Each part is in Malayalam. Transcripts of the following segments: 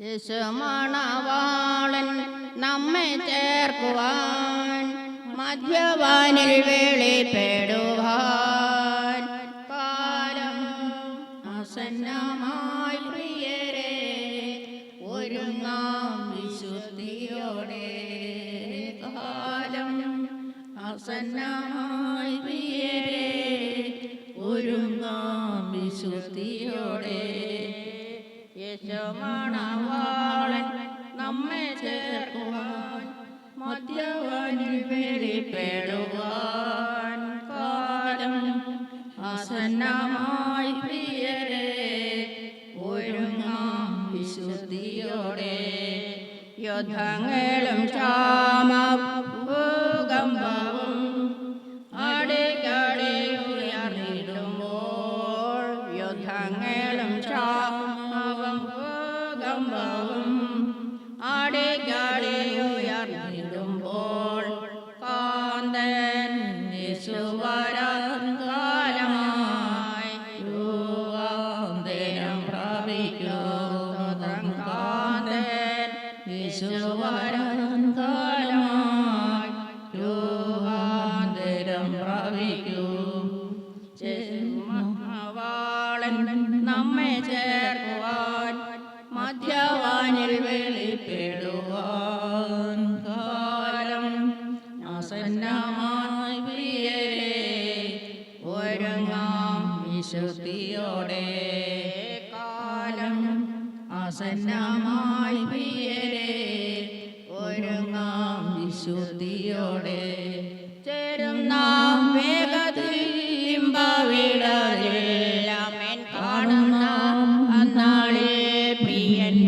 യശമണവാളൻ നമ്മെ ചേർക്കുവാൻ മധ്യവാനിൽ വെളിപ്പെടുവാൻ. കാലം ആസന്നമായി പ്രിയരെ ഒരുങ്ങാം വിശുദ്ധിയോടെ. കാലം ആസന്നമായി പ്രിയരെ ഒരുങ്ങാം വിശുദ്ധിയോടെ. യശമണവാളൻ നമ്മെ ചേർക്കുവാൻ മധ്യവാനിൽ വെളിപ്പെടുവാൻ കാലം ആസന്നമായി പ്രിയരെ ഒരുങ്ങാം വിശുദ്ധിയോടെ. യുദ്ധങ്ങളും ക്ഷാമഭൂകമ്പവും അടിക്കടി ഉയർന്നിടുമ്പോൾ യുദ്ധങ്ങളും ചെമ്മവാളൻ നമ്മെ ചേർക്കുവാൻ മധ്യവാനിൽ വെളിപ്പെടുവാൻ കാലം ആസന്നമായി പ്രിയരെ ഒരുങ്ങാം വിശുദ്ധിയോടെ. കാലം ആസന്നമായി പ്രിയരെ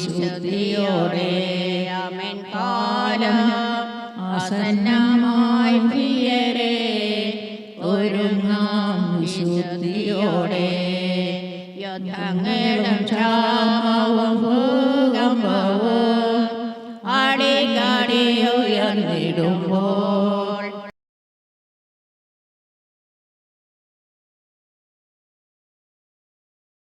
വിശുദ്ധിയോടെ അമൻ. കാലം ആസന്നമായി പ്രിയരെ ഒരുങ്ങാം വിശുദ്ധിയോടെ. യുദ്ധങ്ങളും ക്ഷാമവും ഭൂകമ്പവും ആടിക്കാടിയുയർന്നിടുമ്പോൾ